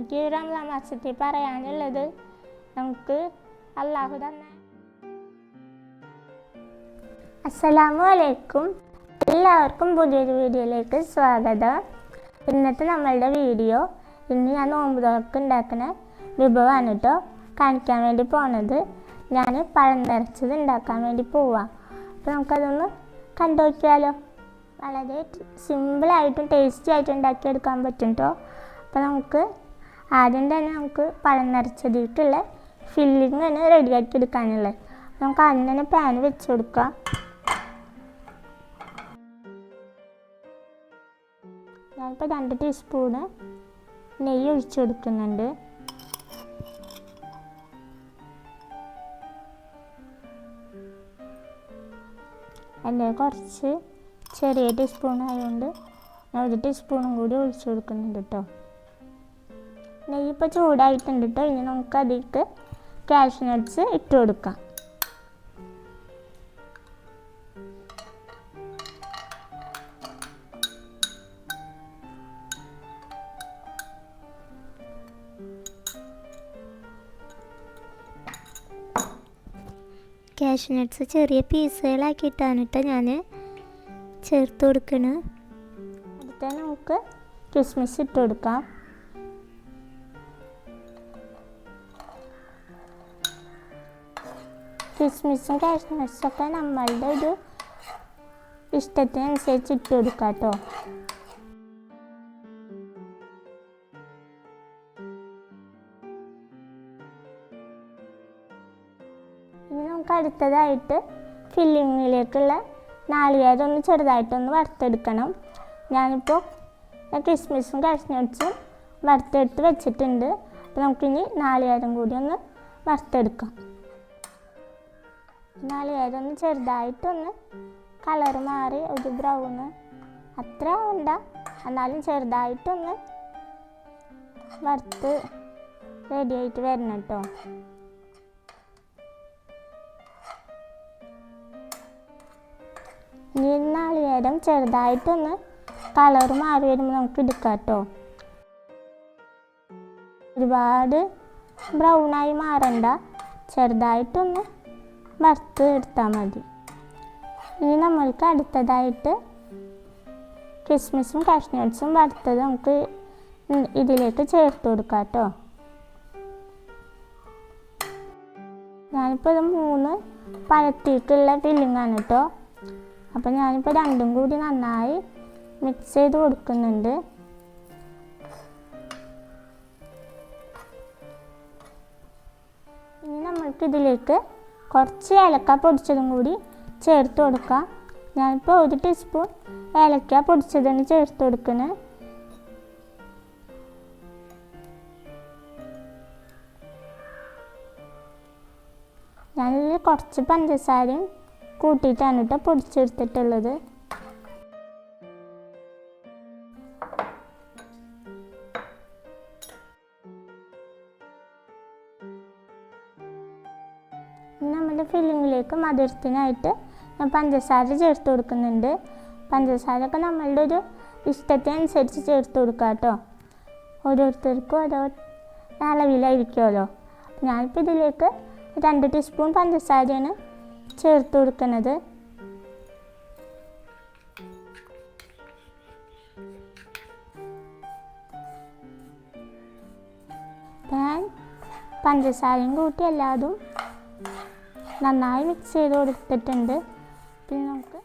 എനിക്ക് ഈ റംസാൻ മാസത്തിൽ പറയാനുള്ളത് നമുക്ക് അള്ളാഹു തന്നെ. അസ്സലാമു അലൈക്കും എല്ലാവർക്കും പുതിയൊരു വീഡിയോയിലേക്ക് സ്വാഗതം. ഇന്നത്തെ നമ്മളുടെ വീഡിയോ ഇന്ന് ഞാൻ നോമ്പ് തുറക്ക് ഉണ്ടാക്കുന്ന വിഭവമാണ് കേട്ടോ. കാണിക്കാൻ വേണ്ടി പോണത്. ഞാൻ പഴം നിറച്ചത് ഉണ്ടാക്കാൻ വേണ്ടി പോവാം. അപ്പോൾ നമുക്കതൊന്ന് കണ്ടു നോക്കിയാലോ. വളരെ സിമ്പിളായിട്ടും ടേസ്റ്റി ആയിട്ടും ഉണ്ടാക്കിയെടുക്കാൻ പറ്റും കേട്ടോ. അപ്പോൾ നമുക്ക് ആദ്യം തന്നെ നമുക്ക് പഴം നിറച്ചതിട്ടുള്ള ഫില്ലിങ് തന്നെ റെഡിയാക്കി എടുക്കാനുള്ളത്. നമുക്ക് ആദ്യം തന്നെ പാൻ വെച്ച് കൊടുക്കുക ഞാനിപ്പോൾ രണ്ട് ടീസ്പൂണ് നെയ്യ് ഒഴിച്ചു കൊടുക്കുന്നുണ്ട്. എന്റെ കുറച്ച് ചെറിയ ടീസ്പൂൺ ആയതുകൊണ്ട് ഒരു ടീസ്പൂണും കൂടി ഒഴിച്ചു കൊടുക്കുന്നുണ്ട് കേട്ടോ നെയ്യ് ഇപ്പോൾ ചൂടായിട്ടുണ്ട് കേട്ടോ ഇനി നമുക്ക് അതിലേക്ക് കാഷ്യൂ നട്ട്സ് ഇട്ട് കൊടുക്കാം. കാഷ്യൂ നട്ട്സ് ചെറിയ പീസുകളാക്കിയിട്ടാണ് കേട്ടോ ഞാൻ ചേർത്ത് കൊടുക്കണത് അടുത്ത നമുക്ക് കിസ്മിസ് ഇട്ട് കൊടുക്കാം. കിസ്മിസും ഒക്കെ നമ്മളുടെ ഒരു ഇഷ്ടത്തിനനുസരിച്ച് ഇട്ട് കൊടുക്കാം കേട്ടോ ഇനി നമുക്ക് അടുത്തതായിട്ട് ഫില്ലിങ്ങിലേക്കുള്ള നാളികേരം ഒന്ന് ചെറുതായിട്ടൊന്ന് വറുത്തെടുക്കണം. ഞാനിപ്പോൾ കിസ്മിസും കാഷ്നട്ട്സും വറുത്തെടുത്ത് വെച്ചിട്ടുണ്ട്. അപ്പോൾ നമുക്കിനി നാളികേരം കൂടി ഒന്ന് വറുത്തെടുക്കാം. നാളികേരം ഏതൊന്ന് ചെറുതായിട്ടൊന്ന് കളർ മാറി ഒരു ബ്രൗണ് അത്ര ആവണ്ട എന്നാലും ചെറുതായിട്ടൊന്ന് വറുത്ത് റെഡി ആയിട്ട് വരണം കേട്ടോ ഇനി നാളികേരം ചെറുതായിട്ടൊന്ന് കളർ മാറി വരുമ്പോൾ നമുക്ക് എടുക്കാം കേട്ടോ ഒരുപാട് ബ്രൗണായി മാറണ്ട. ചെറുതായിട്ടൊന്ന് വറുത്ത് എടുത്താൽ മതി. ഇനി നമ്മൾക്ക് അടുത്തതായിട്ട് കിസ്മിസും കാഷ്നട്ട്സും വറുത്തത് നമുക്ക് ഇതിലേക്ക് ചേർത്ത് കൊടുക്കാം കേട്ടോ. ഞാനിപ്പോൾ ഇത് മൂന്ന് പരത്തിയിട്ടുള്ള ഫില്ലിങ്ങാണ് കേട്ടോ. അപ്പോൾ ഞാനിപ്പോൾ രണ്ടും കൂടി നന്നായി മിക്സ് ചെയ്ത് കൊടുക്കുന്നുണ്ട്. ഇനി നമ്മൾക്ക് ഇതിലേക്ക് കുറച്ച് ഏലക്ക പൊടിച്ചതും കൂടി ചേർത്ത് കൊടുക്കുക. ഞാനിപ്പോൾ ഒരു ടീസ്പൂൺ ഏലക്ക പൊടിച്ചതാണ് ചേർത്ത് കൊടുക്കുന്നത് ഞാനിതിൽ കുറച്ച് പഞ്ചസാരയും കൂട്ടിയിട്ടാണ് കേട്ടോ പൊടിച്ചെടുത്തിട്ടുള്ളത്. നമ്മുടെ ഫില്ലിങ്ങിലേക്ക് മധുരത്തിനായിട്ട് ഞാൻ പഞ്ചസാര ചേർത്ത് കൊടുക്കുന്നുണ്ട്. പഞ്ചസാര ഒക്കെ നമ്മളുടെ ഒരു ഇഷ്ടത്തിനനുസരിച്ച് ചേർത്ത് കൊടുക്കുക കേട്ടോ ഓരോരുത്തർക്കും ഓരോ അളവിലായിരിക്കുമല്ലോ ഞാനിപ്പോൾ ഇതിലേക്ക് രണ്ട് ടീസ്പൂൺ പഞ്ചസാരയാണ് ചേർത്ത് കൊടുക്കുന്നത്. പഞ്ചസാരയും കൂട്ടി എല്ലാതും നന്നായി മിക്സ് ചെയ്ത് കൊടുത്തിട്ടുണ്ട്. പിന്നെ നമുക്ക്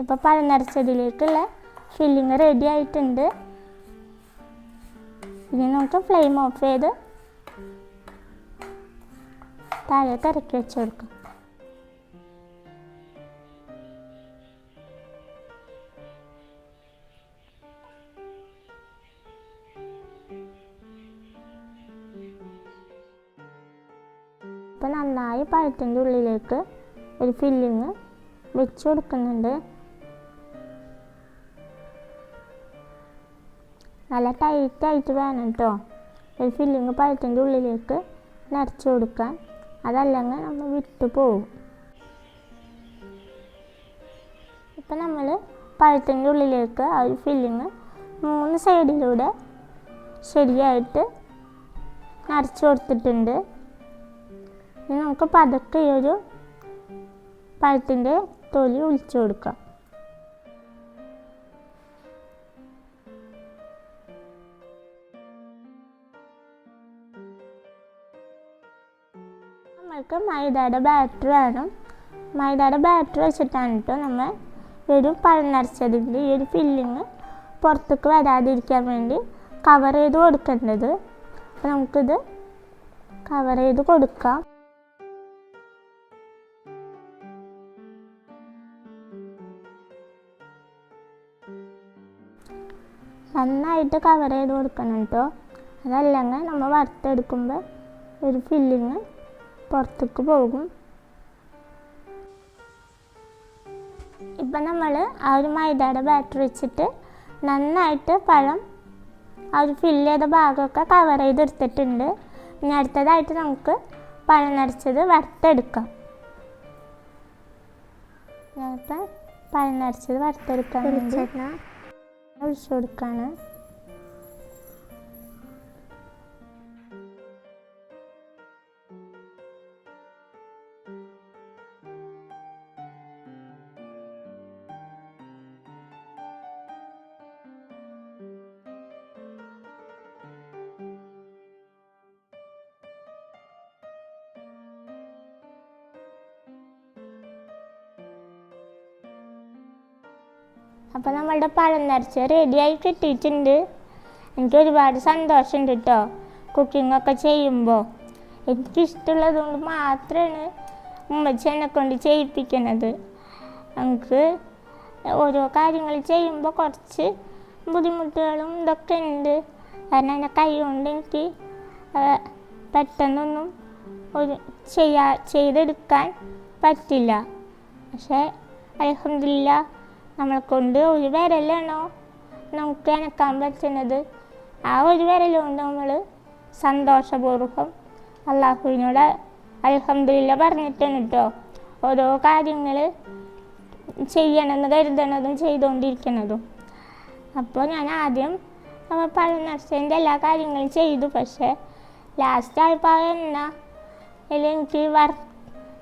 ഇപ്പോൾ പഴനരച്ചതിലേക്കുള്ള ഫില്ലിങ് റെഡി ആയിട്ടുണ്ട്. ഇനി നമുക്ക് ഫ്ലെയിം ഓഫ് ചെയ്ത് താഴേക്ക് ഇറക്കി വെച്ച് കൊടുക്കാം. നന്നായി പഴത്തിന്റെ ഉള്ളിലേക്ക് ഒരു ഫില്ലിങ് വെച്ച് കൊടുക്കുന്നുണ്ട് നല്ല ടൈറ്റായിട്ട് വേണം കേട്ടോ ഒരു ഫില്ലിങ് പഴത്തിന്റെ ഉള്ളിലേക്ക് നിറച്ച് കൊടുക്കാൻ അതല്ലെങ്കിൽ നമ്മൾ വിട്ടു പോകും. ഇപ്പം നമ്മൾ പഴത്തിന്റെ ഉള്ളിലേക്ക് ആ ഒരു ഫില്ലിങ് മൂന്ന് സൈഡിലൂടെ ശരിയായിട്ട് നിറച്ച് കൊടുത്തിട്ടുണ്ട്. ഇനി നമുക്ക് പതുക്കെ ഈ ഒരു പഴത്തിന്റെ തൊലി ഒളിച്ചു കൊടുക്കാം. നമ്മൾക്ക് മൈദയുടെ ബാറ്റർ വേണം. മൈദയുടെ ബാറ്റർ വെച്ചിട്ടാണ് കേട്ടോ നമ്മൾ ഒരു പഴം നിറച്ചതിന്റെ ഈ ഒരു ഫില്ലിങ് പുറത്തേക്ക് വരാതിരിക്കാൻ വേണ്ടി കവർ ചെയ്ത് കൊടുക്കേണ്ടത്. അപ്പോൾ നമുക്കിത് കവർ ചെയ്ത് കൊടുക്കാം. നന്നായിട്ട് കവർ ചെയ്ത് കൊടുക്കണം കേട്ടോ അതല്ലെങ്കിൽ നമ്മൾ വറുത്തെടുക്കുമ്പോൾ ഒരു ഫില്ലിങ് പുറത്തേക്ക് പോകും. ഇപ്പം നമ്മൾ ആ ഒരു മൈദയുടെ ബാറ്റർ വെച്ചിട്ട് നന്നായിട്ട് പഴം ആ ഒരു ഫില്ല് ചെയ്ത ഭാഗമൊക്കെ കവർ ചെയ്തെടുത്തിട്ടുണ്ട് ഇനി അടുത്തതായിട്ട് നമുക്ക് പഴം നിറച്ചത് വറുത്തെടുക്കാം. ഞാനിപ്പോൾ പഴം നിറച്ചത് വറുത്തെടുക്കാൻ വേണ്ടി ഒഴിച്ചു കൊടുക്കാണ്. അപ്പോൾ നമ്മളുടെ പഴം നിറച്ച് റെഡിയായി കിട്ടിയിട്ടുണ്ട്. എനിക്ക് ഒരുപാട് സന്തോഷമുണ്ട് കേട്ടോ ഒക്കെ ചെയ്യുമ്പോൾ എനിക്കിഷ്ടമുള്ളത് കൊണ്ട് മാത്രമാണ് ഉമ്മച്ചി എന്നെ കൊണ്ട് ചെയ്യിപ്പിക്കുന്നത്. നമുക്ക് ഓരോ കാര്യങ്ങൾ ചെയ്യുമ്പോൾ കുറച്ച് ബുദ്ധിമുട്ടുകളും ഇതൊക്കെ ഉണ്ട്. കാരണം എന്റെ കൈ കൊണ്ട് എനിക്ക് പെട്ടെന്നൊന്നും ഒരു ചെയ്യാ ചെയ്തെടുക്കാൻ പറ്റില്ല. പക്ഷേ അലഹമില്ല നമ്മളെ കൊണ്ട് ഒരു വിരലാണോ നമുക്ക് അനക്കാൻ പറ്റുന്നത് ആ ഒരു വിരൽ കൊണ്ട് നമ്മൾ സന്തോഷപൂർവം അള്ളാഹുവിനോട് അലഹമില്ല പറഞ്ഞിട്ടാണ് കേട്ടോ ഓരോ കാര്യങ്ങൾ ചെയ്യണമെന്ന് കരുതണതും ചെയ്തുകൊണ്ടിരിക്കുന്നതും അപ്പോൾ ഞാൻ ആദ്യം നമ്മൾ നഷ്ടത്തിന്റെ എല്ലാ കാര്യങ്ങളും ചെയ്തു. പക്ഷേ ലാസ്റ്റ് ആയപ്പോൾ അതിൽ എനിക്ക് വർ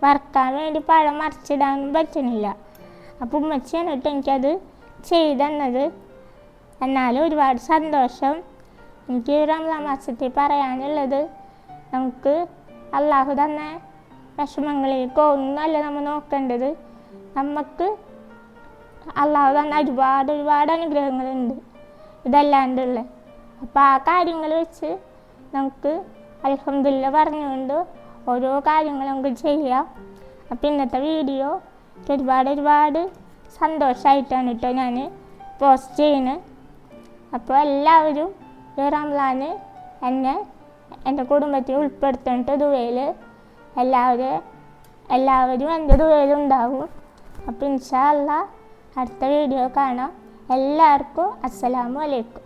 വറുക്കാൻ വേണ്ടി പഴം മറിച്ചിടാനും പറ്റണില്ല അപ്പോൾ ഉമ്മച്ചിയാണ് കേട്ടോ എനിക്കത് ചെയ്തു തന്നത്. എന്നാലും ഒരുപാട് സന്തോഷം. എനിക്ക് റംസാൻ മാസത്തിൽ പറയാനുള്ളത് നമുക്ക് അള്ളാഹു തന്നെ വിഷമങ്ങളിലേക്കോ ഒന്നുമല്ല നമ്മൾ നോക്കേണ്ടത്. നമുക്ക് അള്ളാഹു തന്നെ ഒരുപാട് ഒരുപാട് അനുഗ്രഹങ്ങളുണ്ട്. ഇതല്ലാണ്ടുള്ള. അപ്പോൾ ആ കാര്യങ്ങൾ വെച്ച് നമുക്ക് അലഹമില്ല പറഞ്ഞുകൊണ്ട് ഓരോ കാര്യങ്ങളും നമുക്ക് ചെയ്യാം. അപ്പം ഇന്നത്തെ വീഡിയോ എനിക്ക് ഒരുപാട് ഒരുപാട് സന്തോഷമായിട്ടാണ് കേട്ടോ ഞാൻ പോസ്റ്റ് ചെയ്യുന്നത് അപ്പോൾ എല്ലാവരും ഈ റംലാൻ എന്നെ എന്റെ കുടുംബത്തിൽ ഉൾപ്പെടുത്തിയിട്ട് ദുബൈയിൽ എല്ലാവരും എല്ലാവരും എന്റെ ദുബൈയിൽ ഉണ്ടാവും അപ്പോൾ ഇൻഷാ അടുത്ത വീഡിയോ കാണാം. എല്ലാവർക്കും അസ്സലാമു അലൈക്കും.